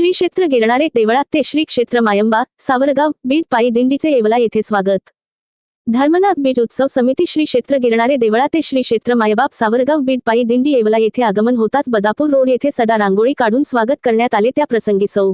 श्री क्षेत्र गिरणारे देवळात ते श्री क्षेत्र मायंबा सावरगाव बीड पायी दिंडीचे येवला येथे स्वागत. धर्मनाथ बीज उत्सव समिती श्री क्षेत्र गिरणारे देवळा ते श्री क्षेत्र मायबाप सावरगाव बीड पायी दिंडी येवला येथे आगमन होताच बदापूर रोड येथे सडा रांगोळी काढून स्वागत करण्यात आले त्या प्रसंगी सौ.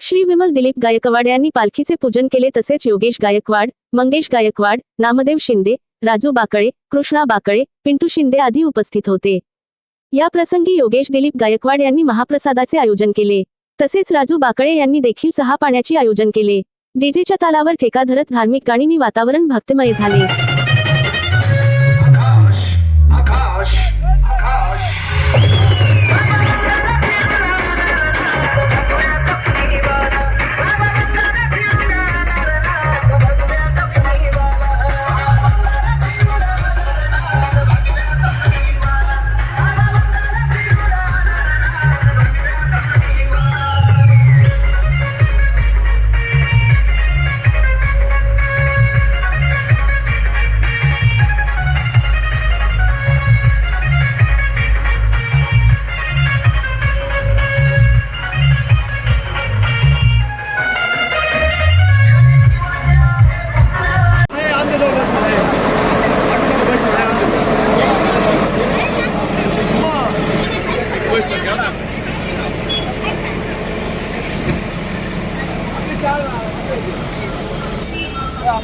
श्री विमल दिलीप गायकवाड यांनी पालखीचे पूजन केले तसेच योगेश गायकवाड मंगेश गायकवाड नामदेव शिंदे राजू बाकळे कृष्णा बाकळे पिंटू शिंदे आदी उपस्थित होते. या प्रसंगी योगेश दिलीप गायकवाड यांनी महाप्रसादाचे आयोजन केले. तसेच राजू बाकळे यांनी देखील चहा पाण्याचे आयोजन केले. डीजेच्या तालावर ठेका धरत धार्मिक गाणींनी वातावरण भक्तमय झाले.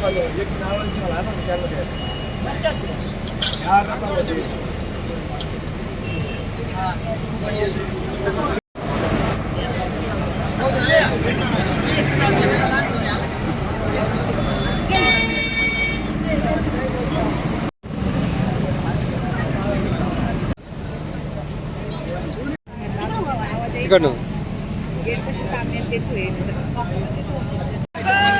apa lo? Dia kenalan sih lah, kan kan dia. Banyak tuh. Ya, kan kalau dia. Kau nong? Ya, pasti tamen tipu ini. Sekarang itu.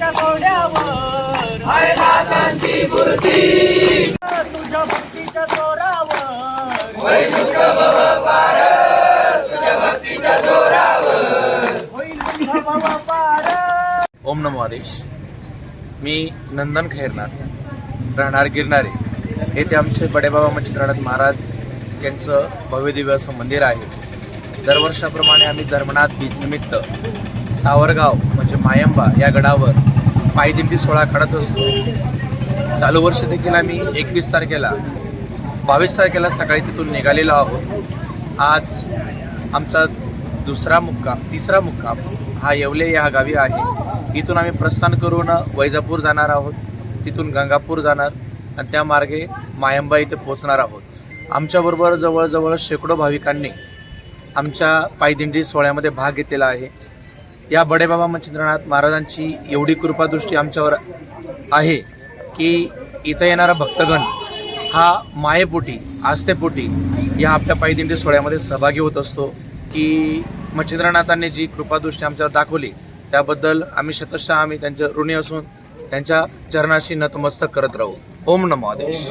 घोड्यावर मूर्ती. तुझ्या भक्तीच्या जोरावर. होईल भव पार ओम नमो आदेश. मी नंदन खैरनार राहणार गिरणारे येथे आमचे बडेबाबा मच्छिंद्रनाथ महाराज यांचं भव्यदिव्य असं मंदिर आहे. दरवर्षाप्रमाणे आम्ही धर्मनाथ बीज निमित्त सावरगाव म्हणजे मायंबा या गडावर पायदिंडी सोहळा काढत असतो. चालू वर्ष देखील आम्ही एकवीस तारखेला बावीस तारखेला सकाळी तिथून निघालेलो आहोत. आज आमचा दुसरा मुक्काम तिसरा मुक्काम हा येवले या गावी आहे. इथून आम्ही प्रस्थान करून वैजापूर जाणार आहोत. तिथून गंगापूर जाणार आणि त्या मार्गे मायंबा इथे पोचणार आहोत. आमच्याबरोबर जवळजवळ शेकडो भाविकांनी आमच्या पायदिंडी सोहळ्यामध्ये भाग घेतलेला आहे. या बडेबाबा मच्छिंद्रनाथ महाराजांची एवढी कृपादृष्टी आमच्यावर आहे की इथं येणारा भक्तगण हा मायेपोटी आस्थेपोटी या आपल्या पायदिंडी सोहळ्यामध्ये सहभागी होत असतो की मच्छिंद्रनाथांनी जी कृपादृष्टी आमच्यावर दाखवली त्याबद्दल आम्ही शतशः आम्ही त्यांचे ऋणी असून त्यांच्या चरणाशी नतमस्तक करत राहू. ओम नमो आदेश.